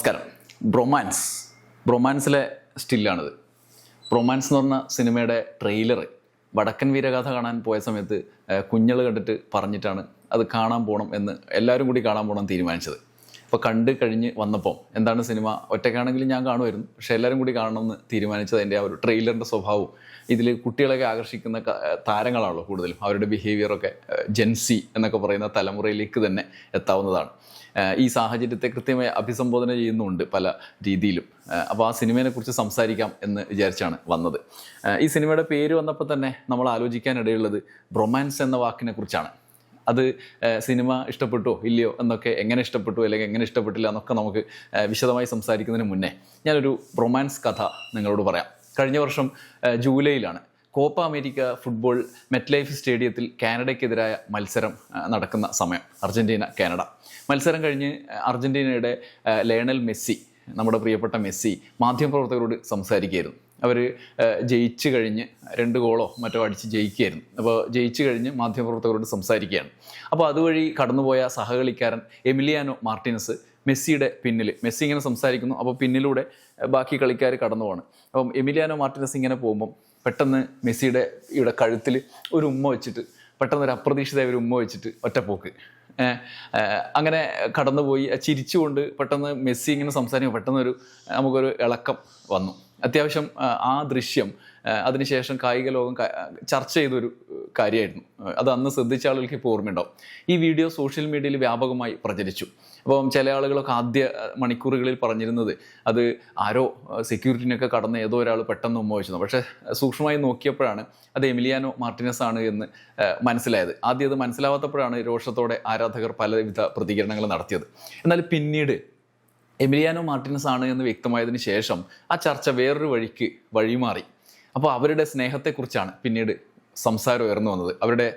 നമസ്കാരം. Bromance. ബ്രൊമാൻസിലെ സ്റ്റില്ലാണിത്. Bromance എന്ന് പറഞ്ഞ സിനിമയുടെ ട്രെയിലർ വടക്കൻ വീരഗാഥ കാണാൻ പോയ സമയത്ത് കുഞ്ഞൾ കണ്ടിട്ട് പറഞ്ഞിട്ടാണ് അത് കാണാൻ പോകണം എന്ന് എല്ലാവരും കൂടി കാണാൻ പോകണം തീരുമാനിച്ചത്. അപ്പോൾ കണ്ട് കഴിഞ്ഞ് വന്നപ്പോൾ എന്താണ് സിനിമ? ഒറ്റയ്ക്കാണെങ്കിലും ഞാൻ കാണുമായിരുന്നു. പക്ഷേ എല്ലാവരും കൂടി കാണണമെന്ന് തീരുമാനിച്ചത് അതിന്റെ ആ ഒരു ട്രെയിലറിന്റെ സ്വഭാവവും ഇതിൽ കുട്ടികളെയൊക്കെ ആകർഷിക്കുന്ന താരങ്ങളാണല്ലോ കൂടുതലും. അവരുടെ ബിഹേവിയറൊക്കെ ജെൻസി എന്നൊക്കെ പറയുന്ന തലമുറയിലേക്ക് തന്നെ എത്താവുന്നതാണ്. ഈ സാഹചര്യത്തെ കൃത്യമായി അഭിസംബോധന ചെയ്യുന്നുണ്ട് പല രീതിയിലും. അപ്പോൾ ആ സിനിമയെക്കുറിച്ച് സംസാരിക്കാം എന്ന് വിചാരിച്ചാണ് വന്നത്. ഈ സിനിമയുടെ പേര് വന്നപ്പോൾ തന്നെ നമ്മൾ ആലോചിക്കാനിടയുള്ളത് ബ്രൊമാൻസ് എന്ന വാക്കിനെ കുറിച്ചാണ് അത് സിനിമ ഇഷ്ടപ്പെട്ടോ ഇല്ലയോ എന്നൊക്കെ എങ്ങനെ ഇഷ്ടപ്പെട്ടു അല്ലെങ്കിൽ എങ്ങനെ ഇഷ്ടപ്പെട്ടില്ല എന്നൊക്കെ നമുക്ക് വിശദമായി സംസാരിക്കുന്നതിന് മുന്നേ ഞാനൊരു റൊമാൻസ് കഥ നിങ്ങളോട് പറയാം. കഴിഞ്ഞ വർഷം ജൂലൈയിലാണ് കോപ്പ അമേരിക്ക ഫുട്ബോൾ മെറ്റ്ലൈഫ് സ്റ്റേഡിയത്തിൽ കാനഡയ്ക്കെതിരായ മത്സരം നടക്കുന്ന സമയം അർജന്റീന കാനഡ. മത്സരം കഴിഞ്ഞ് അർജന്റീനയുടെ ലയണൽ മെസ്സി നമ്മുടെ പ്രിയപ്പെട്ട മെസ്സി മാധ്യമപ്രവർത്തകരോട് സംസാരിക്കുകയായിരുന്നു. അവർ ജയിച്ചു കഴിഞ്ഞ് രണ്ട് ഗോളോ മറ്റോ അടിച്ച് ജയിക്കുകയായിരുന്നു. അപ്പോൾ ജയിച്ചു കഴിഞ്ഞ് മാധ്യമപ്രവർത്തകരോട് സംസാരിക്കുകയാണ്. അപ്പോൾ അതുവഴി കടന്നുപോയ സഹകളിക്കാരൻ എമിലിയാനോ മാർട്ടിനസ് മെസ്സിയുടെ പിന്നിൽ മെസ്സി ഇങ്ങനെ സംസാരിക്കുന്നു അപ്പോൾ പിന്നിലൂടെ ബാക്കി കളിക്കാർ കടന്നു പോവാണ് അപ്പം എമിലിയാനോ മാർട്ടിനസ് ഇങ്ങനെ പോകുമ്പം പെട്ടെന്ന് മെസ്സിയുടെ ഇവിടെ കഴുത്തിൽ ഒരു ഉമ്മ വെച്ചിട്ട് പെട്ടെന്ന് ഒരു അപ്രതീക്ഷിതമായ ഒരു ഉമ്മ വെച്ചിട്ട് ഒറ്റപ്പോക്ക്. അങ്ങനെ കടന്നുപോയി. ചിരിച്ചുകൊണ്ട് പെട്ടെന്ന് മെസ്സി ഇങ്ങനെ സംസാരിക്കുമ്പോൾ പെട്ടെന്നൊരു നമുക്കൊരു ഇളക്കം വന്നു. അത്യാവശ്യം ആ, ദൃശ്യം അതിനുശേഷം കായിക ലോകം ചർച്ച ചെയ്തൊരു കാര്യമായിരുന്നു. അത് അന്ന് ശ്രദ്ധിച്ച ആളുകൾക്ക് ഇപ്പോൾ ഓർമ്മയുണ്ടാവും. ഈ വീഡിയോ സോഷ്യൽ മീഡിയയിൽ വ്യാപകമായി പ്രചരിച്ചു. അപ്പം ചില ആളുകളൊക്കെ ആദ്യ മണിക്കൂറുകളിൽ പറഞ്ഞിരുന്നത് അത് ആരോ സെക്യൂരിറ്റിനൊക്കെ കടന്ന് ഏതോ ഒരാൾ പെട്ടെന്ന് ഉമ്മ പക്ഷേ സൂക്ഷ്മമായി നോക്കിയപ്പോഴാണ് അത് എമിലിയാനോ മാർട്ടിനസ് ആണ് എന്ന് മനസ്സിലായത്. ആദ്യം അത് മനസ്സിലാവാത്തപ്പോഴാണ് രോഷത്തോടെ ആരാധകർ പലവിധ പ്രതികരണങ്ങൾ നടത്തിയത്. എന്നാൽ പിന്നീട് എമിലിയാനോ മാർട്ടിനസ് ആണ് എന്ന് വ്യക്തമായതിനു ശേഷം ആ ചർച്ച വേറൊരു വഴിക്ക് വഴിമാറി. അപ്പോൾ അവരുടെ സ്നേഹത്തെക്കുറിച്ചാണ് പിന്നീട് സംസാരം ഉയർന്നു വന്നത്. അവരുടെ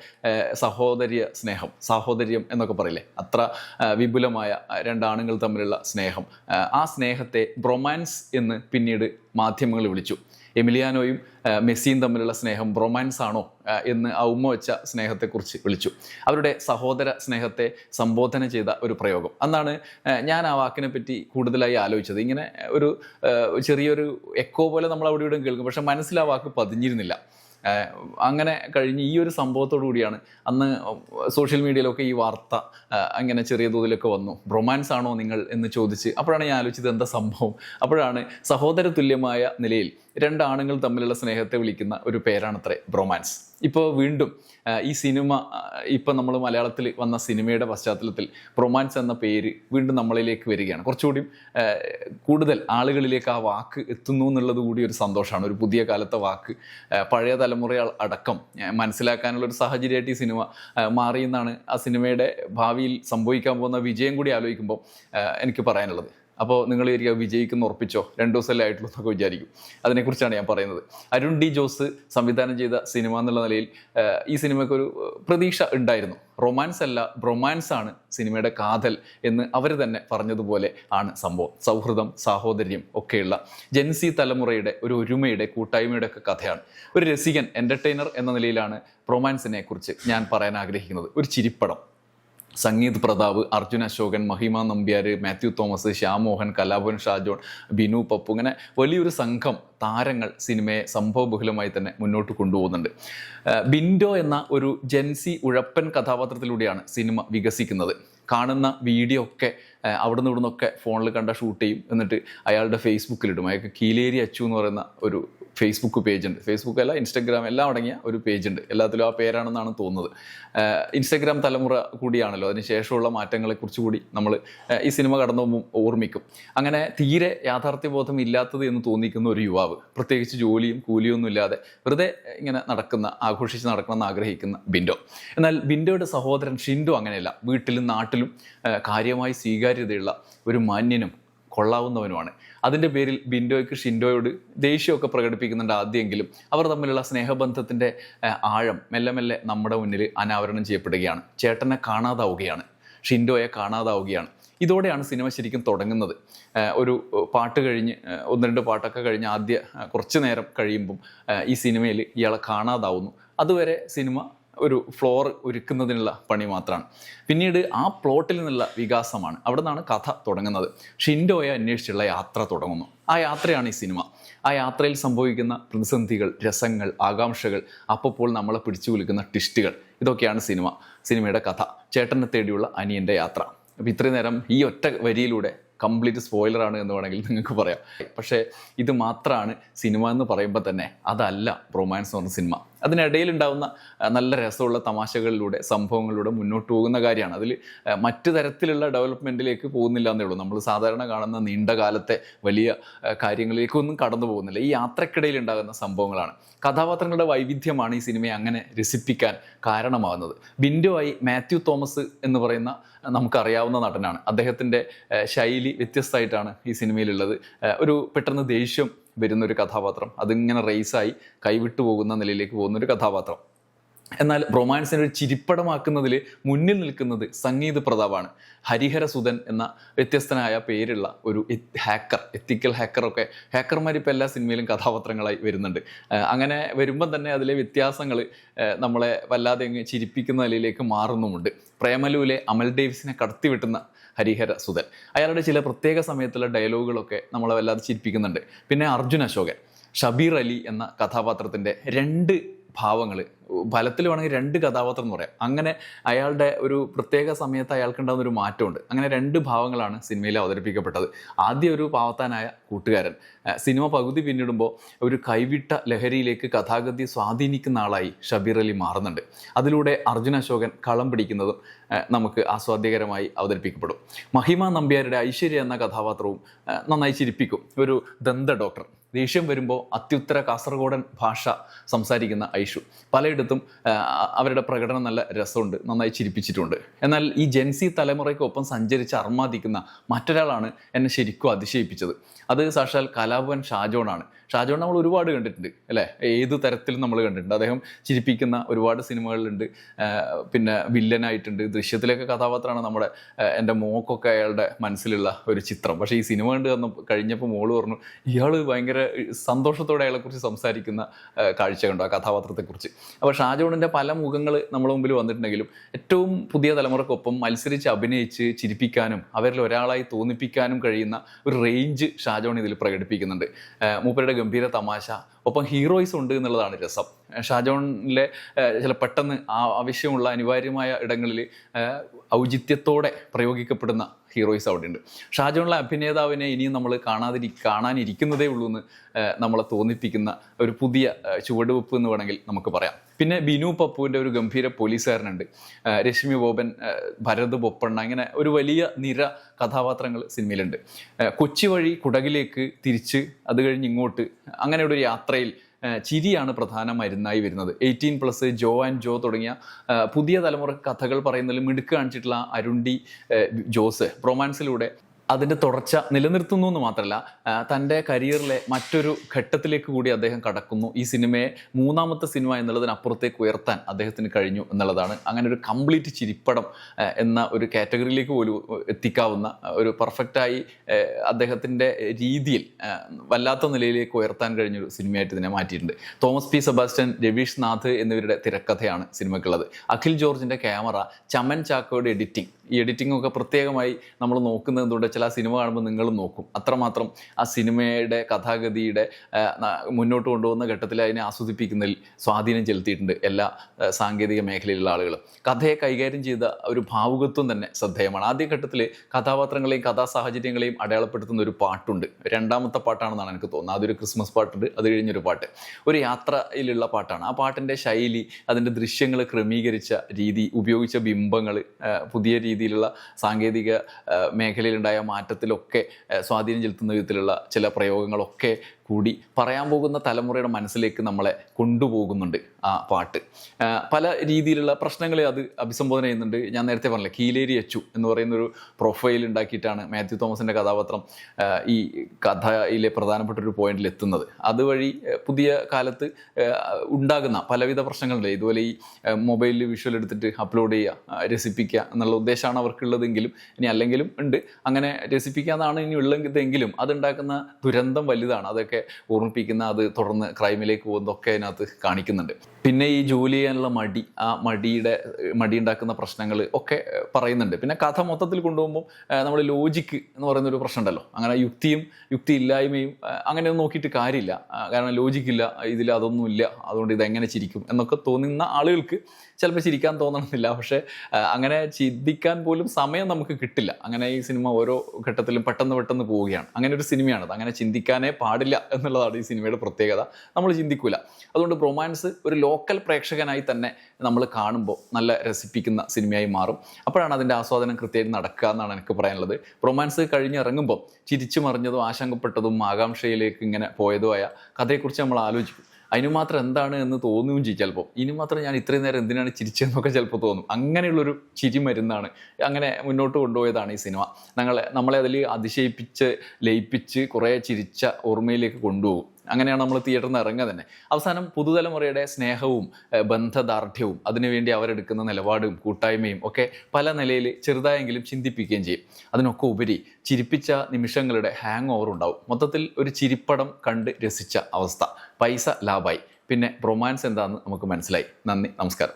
സഹോദര്യ സ്നേഹം സാഹോദര്യം എന്നൊക്കെ പറയില്ലേ? അത്ര വിപുലമായ രണ്ടാണുങ്ങൾ തമ്മിലുള്ള സ്നേഹം. ആ സ്നേഹത്തെ ബ്രൊമാൻസ് എന്ന് പിന്നീട് മാധ്യമങ്ങൾ വിളിച്ചു. എമിലിയാനോയും മെസ്സിയും തമ്മിലുള്ള സ്നേഹം ബ്രൊമാൻസ് ആണോ എന്ന് ആ ഉമ്മ വെച്ച സ്നേഹത്തെക്കുറിച്ച് വിളിച്ചു. അവരുടെ സഹോദര സ്നേഹത്തെ സംബോധന ചെയ്ത ഒരു പ്രയോഗം. അന്നാണ് ഞാൻ ആ വാക്കിനെ പറ്റി കൂടുതലായി ആലോചിച്ചത്. ഇങ്ങനെ ഒരു ചെറിയൊരു എക്കോ പോലെ നമ്മൾ അവിടെ ഇവിടെ കേൾക്കും. പക്ഷെ മനസ്സിൽ ആ വാക്ക് പതിഞ്ഞിരുന്നില്ല. അങ്ങനെ കഴിഞ്ഞ് ഈ ഒരു സംഭവത്തോടു കൂടിയാണ് അന്ന് സോഷ്യൽ മീഡിയയിലൊക്കെ ഈ വാർത്ത അങ്ങനെ ചെറിയ തോതിലൊക്കെ വന്നു. ബ്രൊമാൻസ് ആണോ നിങ്ങൾ എന്ന് ചോദിച്ച് അപ്പോഴാണ് ഞാൻ ആലോചിച്ചത് എന്താ സംഭവം? അപ്പോഴാണ് സഹോദര തുല്യമായ നിലയിൽ രണ്ടാണുങ്ങൾ തമ്മിലുള്ള സ്നേഹത്തെ വിളിക്കുന്ന ഒരു പേരാണത്രേ ബ്രൊമാൻസ് ഇപ്പോൾ വീണ്ടും ഈ സിനിമ ഇപ്പം നമ്മൾ മലയാളത്തിൽ വന്ന സിനിമയുടെ പശ്ചാത്തലത്തിൽ ബ്രൊമാൻസ് എന്ന പേര് വീണ്ടും നമ്മളിലേക്ക് വരികയാണ്. കുറച്ചുകൂടി കൂടുതൽ ആളുകളിലേക്ക് ആ വാക്ക് എത്തുന്നു എന്നുള്ളത് കൂടി ഒരു സന്തോഷമാണ്. ഒരു പുതിയ കാലത്തെ വാക്ക് പഴയ തലമുറ അടക്കം മനസ്സിലാക്കാനുള്ള ഒരു സാഹചര്യമായിട്ട് ഈ സിനിമ മാറിയെന്നാണ് ആ സിനിമയുടെ ഭാവിയിൽ സംഭവിക്കാൻ പോകുന്ന വിജയം കൂടി ആലോചിക്കുമ്പോൾ എനിക്ക് പറയാനുള്ളത്. അപ്പോൾ നിങ്ങൾ വിജയിക്കുന്ന ഉറപ്പിച്ചോ? രണ്ടു ദിവസമല്ലേ ആയിട്ടുള്ളൂ എന്നൊക്കെ വിചാരിക്കും. അതിനെക്കുറിച്ചാണ് ഞാൻ പറയുന്നത്. അരുൺ ഡി ജോസ് സംവിധാനം ചെയ്ത സിനിമ എന്നുള്ള നിലയിൽ ഈ സിനിമയ്ക്ക് ഒരു പ്രതീക്ഷ ഉണ്ടായിരുന്നു. റൊമാൻസ് അല്ല ബ്രൊമാൻസ് ആണ് സിനിമയുടെ കാതൽ എന്ന് അവർ തന്നെ പറഞ്ഞതുപോലെ ആണ് സംഭവം. സൗഹൃദം സാഹോദര്യം ഒക്കെയുള്ള ജെൻസി തലമുറയുടെ ഒരു ഒരുമയുടെ കൂട്ടായ്മയുടെ ഒക്കെ കഥയാണ്. ഒരു രസികൻ എന്റർടൈനർ എന്ന നിലയിലാണ് റൊമാൻസിനെ കുറിച്ച് ഞാൻ പറയാൻ ആഗ്രഹിക്കുന്നത്. ഒരു ചിരിപ്പടം. സംഗീത് പ്രതാപ് അർജുൻ അശോകൻ മഹിമ നമ്പ്യാർ മാത്യു തോമസ് ശ്യാമോഹൻ കലാഭവൻ ഷാജോൺ ബിനു പപ്പു ഇങ്ങനെ വലിയൊരു സംഘം താരങ്ങൾ സിനിമയെ സംഭവബഹുലമായി തന്നെ മുന്നോട്ട് കൊണ്ടുപോകുന്നുണ്ട്. ബിൻഡോ എന്ന ഒരു ജെൻസി ഉഴപ്പൻ കഥാപാത്രത്തിലൂടെയാണ് സിനിമ വികസിക്കുന്നത്. കാണുന്ന വീഡിയോ ഒക്കെ അവിടുന്ന് ഇവിടുന്നൊക്കെ ഫോണിൽ കണ്ട ഷൂട്ട് ചെയ്യും. എന്നിട്ട് അയാളുടെ ഫേസ്ബുക്കിലിടും അയാൾക്ക് കീലേരി അച്ചു എന്ന് പറയുന്ന ഒരു ഫേസ്ബുക്ക് പേജ് ഉണ്ട് ഫേസ്ബുക്ക് അല്ല ഇൻസ്റ്റഗ്രാം എല്ലാം അടങ്ങിയ ഒരു പേജ് ഉണ്ട് എല്ലാത്തിലും ആ പേരാണെന്നാണ് തോന്നുന്നത്. ഇൻസ്റ്റാഗ്രാം തലമുറ കൂടിയാണല്ലോ. അതിന് ശേഷമുള്ള മാറ്റങ്ങളെ കൂടി നമ്മൾ ഈ സിനിമ കടന്നു ഓർമ്മിക്കും. അങ്ങനെ തീരെ യാഥാർത്ഥ്യബോധം ഇല്ലാത്തത് എന്ന് തോന്നിക്കുന്ന ഒരു യുവാവ് പ്രത്യേകിച്ച് ജോലിയും കൂലിയൊന്നും ഇല്ലാതെ വെറുതെ ഇങ്ങനെ നടക്കുന്ന ആഘോഷിച്ച് നടക്കണമെന്ന് ആഗ്രഹിക്കുന്ന ബിൻഡോ. എന്നാൽ ബിൻഡോയുടെ സഹോദരൻ ഷിൻഡോ അങ്ങനെയല്ല. വീട്ടിലും നാട്ടിലും കാര്യമായി സ്വീകാര്യതയുള്ള ഒരു മാന്യനും കൊള്ളാവുന്നവനുമാണ്. അതിന്റെ പേരിൽ ബിൻഡോയ്ക്ക് ഷിൻഡോയോട് ദേഷ്യമൊക്കെ പ്രകടിപ്പിക്കുന്നുണ്ട് ആദ്യമെങ്കിലും അവർ തമ്മിലുള്ള സ്നേഹബന്ധത്തിന്റെ ആഴം മെല്ലെ മെല്ലെ നമ്മുടെ മുന്നിൽ അനാവരണം ചെയ്യപ്പെടുകയാണ്. ചേട്ടനെ കാണാതാവുകയാണ്. ഷിൻഡോയെ കാണാതാവുകയാണ്. ഇതോടെയാണ് സിനിമ ശരിക്കും തുടങ്ങുന്നത്. ഒരു പാട്ട് കഴിഞ്ഞ് ഒന്ന് രണ്ട് പാട്ടൊക്കെ കഴിഞ്ഞ് ആദ്യ കുറച്ച് നേരം കഴിയുമ്പം ഈ സിനിമയിൽ ഇയാളെ കാണാതാവുന്നു. അതുവരെ സിനിമ ഒരു ഫ്ലോർ ഒരുക്കുന്നതിനുള്ള പണി മാത്രമാണ് പിന്നീട് ആ പ്ലോട്ടിൽ നിന്നുള്ള വികാസമാണ്. അവിടെ നിന്നാണ് കഥ തുടങ്ങുന്നത്. ഷിൻഡോയെ അന്വേഷിച്ചുള്ള യാത്ര തുടങ്ങുന്നു. ആ യാത്രയാണ് ഈ സിനിമ. ആ യാത്രയിൽ സംഭവിക്കുന്ന പ്രതിസന്ധികൾ രസങ്ങൾ ആകാംക്ഷകൾ അപ്പോൾ നമ്മളെ പിടിച്ചു വിളിക്കുന്ന ട്വിസ്റ്റുകൾ ഇതൊക്കെയാണ് സിനിമ. സിനിമയുടെ കഥ. ചേട്ടനെ തേടിയുള്ള അനിയന്റെ യാത്ര. അപ്പോൾ ഇത്രയും നേരം ഈ ഒറ്റ വരിയിലൂടെ കംപ്ലീറ്റ് സ്പോയിലറാണ് എന്ന് വേണമെങ്കിൽ നിങ്ങൾക്ക് പറയാം. പക്ഷേ ഇത് മാത്രമാണ് സിനിമ എന്ന് പറയുമ്പോൾ തന്നെ അതല്ല റൊമാൻസ് എന്ന് പറഞ്ഞ സിനിമ. അതിനിടയിൽ ഉണ്ടാകുന്ന നല്ല രസമുള്ള തമാശകളിലൂടെ സംഭവങ്ങളിലൂടെ മുന്നോട്ട് പോകുന്ന കാര്യമാണ്. അതിൽ മറ്റു തരത്തിലുള്ള ഡെവലപ്മെന്റിലേക്ക് പോകുന്നില്ല എന്നേ ഉള്ളൂ. നമ്മൾ സാധാരണ കാണുന്ന നീണ്ട കാലത്തെ വലിയ കാര്യങ്ങളിലേക്കൊന്നും കടന്നു പോകുന്നില്ല. ഈ യാത്രക്കിടയിൽ ഉണ്ടാകുന്ന സംഭവങ്ങളാണ്. കഥാപാത്രങ്ങളുടെ വൈവിധ്യമാണ് ഈ സിനിമയെ അങ്ങനെ രസിപ്പിക്കാൻ കാരണമാകുന്നത്. ബിൻഡോ ആയി മാത്യു തോമസ് എന്ന് പറയുന്ന നമുക്കറിയാവുന്ന നടനാണ്. അദ്ദേഹത്തിന്റെ ശൈലി വ്യത്യസ്തമായിട്ടാണ് ഈ സിനിമയിലുള്ളത്. ഒരു പെട്ടെന്ന് ദേഷ്യം വരുന്ന ഒരു കഥാപാത്രം. അതിങ്ങനെ റേസായി കൈവിട്ടു പോകുന്ന നിലയിലേക്ക് പോകുന്ന ഒരു കഥാപാത്രം. എന്നാൽ റൊമാൻസിനെ ഒരു ചിരിപ്പടമാക്കുന്നതിൽ മുന്നിൽ നിൽക്കുന്നത് സംഗീത് പ്രതാപാണ്. ഹരിഹര സുധൻ എന്ന വ്യത്യസ്തനായ പേരുള്ള ഒരു ഹാക്കർ എത്തിക്കൽ ഹാക്കറൊക്കെ ഹാക്കർമാർ ഇപ്പോൾ എല്ലാ സിനിമയിലും കഥാപാത്രങ്ങളായി വരുന്നുണ്ട്. അങ്ങനെ വരുമ്പം തന്നെ അതിലെ വ്യത്യാസങ്ങൾ നമ്മളെ വല്ലാതെ ചിരിപ്പിക്കുന്ന നിലയിലേക്ക് മാറുന്നുമുണ്ട്. പ്രേമലുവിലെ അമൽ ഡേവിസിനെ കടത്തിവെട്ടുന്ന ഹരിഹര സുധൻ. അയാളുടെ ചില പ്രത്യേക സമയത്തുള്ള ഡയലോഗുകളൊക്കെ നമ്മളെ വല്ലാതെ ചിരിപ്പിക്കുന്നുണ്ട്. പിന്നെ അർജുൻ അശോകൻ ഷബീർ അലി എന്ന കഥാപാത്രത്തിന്റെ രണ്ട് ഭാവങ്ങൾ ഫലത്തിൽ വേണമെങ്കിൽ രണ്ട് കഥാപാത്രം എന്ന് പറയാം. അങ്ങനെ അയാളുടെ ഒരു പ്രത്യേക സമയത്ത് അയാൾക്കുണ്ടാകുന്ന ഒരു മാറ്റമുണ്ട്. അങ്ങനെ രണ്ട് ഭാവങ്ങളാണ് സിനിമയിൽ അവതരിപ്പിക്കപ്പെട്ടത്. ആദ്യ ഒരു പാവത്താനായ കൂട്ടുകാരൻ. സിനിമ പകുതി പിന്നിടുമ്പോൾ ഒരു കൈവിട്ട ലഹരിയിലേക്ക് കഥാഗതി സ്വാധീനിക്കുന്ന ആളായി ഷബീർ അലി മാറുന്നുണ്ട്. അതിലൂടെ അർജുന അശോകൻ കളം പിടിക്കുന്നതും നമുക്ക് ആസ്വാദ്യകരമായി അവതരിപ്പിക്കപ്പെടും. മഹിമ നമ്പ്യാരുടെ ഐശ്വര്യ എന്ന കഥാപാത്രവും നന്നായി ചിരിപ്പിക്കും. ഒരു ദന്ത ഡോക്ടർ. ദേഷ്യം വരുമ്പോൾ അത്യുത്തര കാസർഗോഡൻ ഭാഷ സംസാരിക്കുന്ന ഐഷു. പലയിടത്തും അവരുടെ പ്രകടനം നല്ല രസമുണ്ട് നന്നായി ചിരിപ്പിച്ചിട്ടുണ്ട്. എന്നാൽ ഈ ജെൻസി തലമുറയ്ക്കൊപ്പം സഞ്ചരിച്ച് അർമാദിക്കുന്ന മറ്റൊരാളാണ് എന്നെ ശരിക്കും അതിശയിപ്പിച്ചത്. അത് സാക്ഷാൽ കലാഭവൻ ഷാജോണാണ്. ഷാജോൺ നമ്മൾ ഒരുപാട് കണ്ടിട്ടുണ്ട് അല്ലേ? ഏത് തരത്തിലും നമ്മൾ കണ്ടിട്ടുണ്ട്. അദ്ദേഹം ചിരിപ്പിക്കുന്ന ഒരുപാട് സിനിമകളിലുണ്ട് പിന്നെ വില്ലനായിട്ടുണ്ട്. ദൃശ്യത്തിലൊക്കെ കഥാപാത്രമാണ് നമ്മുടെ എന്റെ മോക്കൊക്കെ അയാളുടെ മനസ്സിലുള്ള ഒരു ചിത്രം. പക്ഷേ ഈ സിനിമ കണ്ട് കഴിഞ്ഞപ്പോൾ മോൾ പറഞ്ഞു ഇയാൾ ഭയങ്കര സന്തോഷത്തോടെ അയാളെക്കുറിച്ച് സംസാരിക്കുന്ന കാഴ്ച കണ്ടു ആ കഥാപാത്രത്തെക്കുറിച്ച്. അപ്പോൾ ഷാജോണിന്റെ പല മുഖങ്ങൾ നമ്മുടെ മുമ്പിൽ വന്നിട്ടുണ്ടെങ്കിലും ഏറ്റവും പുതിയ തലമുറക്കൊപ്പം മത്സരിച്ച് അഭിനയിച്ച് ചിരിപ്പിക്കാനും അവരിൽ ഒരാളായി തോന്നിപ്പിക്കാനും കഴിയുന്ന ഒരു റേഞ്ച് ഷാജോൺ ഇതിൽ പ്രകടിപ്പിക്കുന്നുണ്ട്. മൂപ്പരുടെ ഗംഭീര തമാശ ഒപ്പം ഹീറോയിസ് ഉണ്ട് എന്നുള്ളതാണ് രസം. ഷാജോണിലെ ചില പെട്ടെന്ന് ആവശ്യമുള്ള അനിവാര്യമായ ഇടങ്ങളിൽ ഔചിത്യത്തോടെ പ്രയോഗിക്കപ്പെടുന്ന ഹീറോയിസ് അവിടെ ഉണ്ട് ഷാജോണിലെ അഭിനേതാവിനെ ഇനിയും നമ്മൾ കാണാതിരി കാണാനിരിക്കുന്നതേ ഉള്ളൂ എന്ന് നമ്മളെ തോന്നിപ്പിക്കുന്ന ഒരു പുതിയ ചുവടുവെപ്പ് എന്ന് വേണമെങ്കിൽ നമുക്ക് പറയാം. പിന്നെ ബിനു പപ്പുവിന്റെ ഒരു ഗംഭീര പോലീസുകാരനുണ്ട്. രശ്മി ബോബൻ ഭരത് ബൊപ്പണ്ണ ഇങ്ങനെ ഒരു വലിയ നിര കഥാപാത്രങ്ങൾ സിനിമയിലുണ്ട്. കൊച്ചി വഴി കുടകിലേക്ക് തിരിച്ച് അത് കഴിഞ്ഞ് ഇങ്ങോട്ട് അങ്ങനെയുള്ള ഒരു യാത്രയിൽ ചിരിയാണ് പ്രധാന മരുന്നായി വരുന്നത്. Eighteen plus Jo and Jo തുടങ്ങിയ പുതിയ തലമുറ കഥകൾ പറയുന്നതിൽ മിടുക്ക് കാണിച്ചിട്ടുള്ള അരുണ്ടി ജോസ് റൊമാൻസിലൂടെ അതിന്റെ തുടർച്ച നിലനിർത്തുന്നു എന്ന് മാത്രമല്ല തന്റെ കരിയറിലെ മറ്റൊരു ഘട്ടത്തിലേക്ക് കൂടി അദ്ദേഹം കടക്കുന്നു. ഈ സിനിമയെ മൂന്നാമത്തെ സിനിമ എന്നുള്ളതിനപ്പുറത്തേക്ക് ഉയർത്താൻ അദ്ദേഹത്തിന് കഴിഞ്ഞു എന്നുള്ളതാണ്. അങ്ങനെ ഒരു കംപ്ലീറ്റ് ചിരിപ്പടം എന്ന ഒരു കാറ്റഗറിയിലേക്ക് പോലും എത്തിക്കാവുന്ന ഒരു പെർഫെക്റ്റായി അദ്ദേഹത്തിന്റെ രീതിയിൽ വല്ലാത്ത നിലയിലേക്ക് ഉയർത്താൻ കഴിഞ്ഞ ഒരു സിനിമയായിട്ട് ഇതിനെ മാറ്റിയിട്ടുണ്ട്. Thomas P Sebastian Raveesh Nath എന്നിവരുടെ തിരക്കഥയാണ് സിനിമയ്ക്കുള്ളത്. അഖിൽ ജോർജിന്റെ ക്യാമറ ചമൻ ചാക്കോയുടെ എഡിറ്റിംഗ്. ഈ എഡിറ്റിംഗ് ഒക്കെ പ്രത്യേകമായി നമ്മൾ നോക്കുന്നത് എന്തുകൊണ്ട് വെച്ചാൽ ആ സിനിമ കാണുമ്പോൾ നിങ്ങളും നോക്കും. അത്രമാത്രം ആ സിനിമയുടെ കഥാഗതിയുടെ മുന്നോട്ട് കൊണ്ടുപോകുന്ന ഘട്ടത്തിൽ അതിനെ ആസ്വദിപ്പിക്കുന്നതിൽ സ്വാധീനം ചെലുത്തിയിട്ടുണ്ട് എല്ലാ സാങ്കേതിക മേഖലയിലുള്ള ആളുകളും. കഥയെ കൈകാര്യം ചെയ്ത ഒരു ഭാവുകത്വം തന്നെ ശ്രദ്ധേയമാണ്. ആദ്യഘട്ടത്തിൽ കഥാപാത്രങ്ങളെയും കഥാസാഹചര്യങ്ങളെയും അടയാളപ്പെടുത്തുന്ന ഒരു പാട്ടുണ്ട്. രണ്ടാമത്തെ പാട്ടാണെന്നാണ് എനിക്ക് തോന്നുന്നത്. അതൊരു ക്രിസ്മസ് പാട്ടുണ്ട് അത് കഴിഞ്ഞൊരു പാട്ട്. ഒരു യാത്രയിലുള്ള പാട്ടാണ്. ആ പാട്ടിന്റെ ശൈലി അതിന്റെ ദൃശ്യങ്ങൾ ക്രമീകരിച്ച രീതി ഉപയോഗിച്ച ബിംബങ്ങൾ പുതിയ രീതിയിലുള്ള സാങ്കേതിക മേഖലയിലുണ്ടായ മാറ്റത്തിലൊക്കെ സ്വാധീനം ചെലുത്തുന്ന വിധത്തിലുള്ള ചില പ്രയോഗങ്ങളൊക്കെ കൂടി പറയാൻ പോകുന്ന തലമുറയുടെ മനസ്സിലേക്ക് നമ്മളെ കൊണ്ടുപോകുന്നുണ്ട് ആ പാട്ട്. പല രീതിയിലുള്ള പ്രശ്നങ്ങളെ അത് അഭിസംബോധന ചെയ്യുന്നുണ്ട്. ഞാൻ നേരത്തെ പറഞ്ഞില്ല കീലേരി അച്ചു എന്ന് പറയുന്നൊരു പ്രൊഫൈൽ ഉണ്ടാക്കിയിട്ടാണ് മാത്യു തോമസിന്റെ കഥാപാത്രം ഈ കഥയിലെ പ്രധാനപ്പെട്ട ഒരു പോയിന്റിൽ എത്തുന്നത്. അതുവഴി പുതിയ കാലത്ത് ഉണ്ടാകുന്ന പലവിധ പ്രശ്നങ്ങളുണ്ട്. ഇതുപോലെ ഈ മൊബൈലിൽ വിഷ്വൽ എടുത്തിട്ട് അപ്ലോഡ് ചെയ്യുക രസിപ്പിക്കുക എന്നുള്ള ഉദ്ദേശമാണ് അവർക്കുള്ളതെങ്കിലും ഇനി അല്ലെങ്കിലും ഉണ്ട്. അങ്ങനെ രസിപ്പിക്കാന്നാണ് ഇനി ഉള്ളതെങ്കിലും അതുണ്ടാക്കുന്ന ദുരന്തം വലുതാണ്. അതൊക്കെ കാര്യങ്ങളൊക്കെ ഓർമ്മിപ്പിക്കുന്ന അത് തുടർന്ന് ക്രൈമിലേക്ക് പോകുന്നതൊക്കെ അതിനകത്ത് കാണിക്കുന്നുണ്ട്. പിന്നെ ഈ ജോലി ചെയ്യാനുള്ള മടി ആ മടിയുടെ മടി ഉണ്ടാക്കുന്ന പ്രശ്നങ്ങൾ ഒക്കെ പറയുന്നുണ്ട്. പിന്നെ കഥ മൊത്തത്തിൽ കൊണ്ടുപോകുമ്പോൾ നമ്മൾ ലോജിക്ക് എന്ന് പറയുന്ന ഒരു പ്രശ്നം ഉണ്ടല്ലോ അങ്ങനെ യുക്തിയും യുക്തി ഇല്ലായ്മയും അങ്ങനെ അങ്ങനെയൊന്നും നോക്കിയിട്ട് കാര്യമില്ല. കാരണം ലോജിക്കില്ല ഇതിൽ അതൊന്നും ഇല്ല അതുകൊണ്ട് ഇതെങ്ങനെ ചിരിക്കും എന്നൊക്കെ തോന്നുന്ന ആളുകൾക്ക് ചിലപ്പോൾ ചിരിക്കാൻ തോന്നണമെന്നില്ല. പക്ഷേ അങ്ങനെ ചിന്തിക്കാൻ പോലും സമയം നമുക്ക് കിട്ടില്ല. അങ്ങനെ ഈ സിനിമ ഓരോ ഘട്ടത്തിലും പെട്ടെന്ന് പെട്ടെന്ന് പോവുകയാണ്. അങ്ങനെ ഒരു സിനിമയാണത്. അങ്ങനെ ചിന്തിക്കാനേ പാടില്ല. എന്നുള്ളതാണ് ഈ സിനിമയുടെ പ്രത്യേകത. നമ്മൾ ചിന്തിക്കൂല. അതുകൊണ്ട് റൊമാൻസ് ഒരു ലോക്കൽ പ്രേക്ഷകനായി തന്നെ നമ്മൾ കാണുമ്പോൾ നല്ല രസിപ്പിക്കുന്ന സിനിമയായി മാറും. അപ്പോഴാണ് അതിന്റെ ആസ്വാദനം കൃത്യമായിട്ട് നടക്കുക എന്നാണ് എനിക്ക് പറയാനുള്ളത്. റൊമാൻസ് കഴിഞ്ഞിറങ്ങുമ്പോൾ ചിരിച്ചു മറിഞ്ഞതും ആശങ്കപ്പെട്ടതും ആകാംക്ഷയിലേക്ക് ഇങ്ങനെ പോയതുമായ കഥയെക്കുറിച്ച് നമ്മൾ ആലോചിക്കും. അതിന് മാത്രം എന്താണ് എന്ന് തോന്നുകയും ചെയ്യും ചിലപ്പോൾ. ഇനി മാത്രം ഞാൻ ഇത്രയും നേരം എന്തിനാണ് ചിരിച്ചതെന്നൊക്കെ ചിലപ്പോൾ തോന്നും. അങ്ങനെയുള്ളൊരു ചിരി മരുന്നാണ്. അങ്ങനെ മുന്നോട്ട് കൊണ്ടുപോയതാണ് ഈ സിനിമ. ഞങ്ങളെ നമ്മളെ അതിൽ അതിശയിപ്പിച്ച് ലയിപ്പിച്ച് കുറേ ചിരിച്ച ഓർമ്മയിലേക്ക് കൊണ്ടുപോകും. അങ്ങനെയാണ് നമ്മൾ തിയേറ്ററിൽ നിന്ന് ഇറങ്ങുക തന്നെ. അവസാനം പുതുതലമുറയുടെ സ്നേഹവും ബന്ധദാർഢ്യവും അതിനുവേണ്ടി അവരെടുക്കുന്ന നിലപാടും കൂട്ടായ്മയും ഒക്കെ പല നിലയിൽ ചെറുതായെങ്കിലും ചിന്തിപ്പിക്കുകയും ചെയ്യും. അതിനൊക്കെ ഉപരി ചിരിപ്പിച്ച നിമിഷങ്ങളുടെ ഹാങ് ഓവർ ഉണ്ടാവും. മൊത്തത്തിൽ ഒരു ചിരിപ്പടം കണ്ട് രസിച്ച അവസ്ഥ. പൈസ ലാഭായി. പിന്നെ റൊമാൻസ് എന്താണെന്ന് നമുക്ക് മനസ്സിലായി. നന്ദി നമസ്കാരം.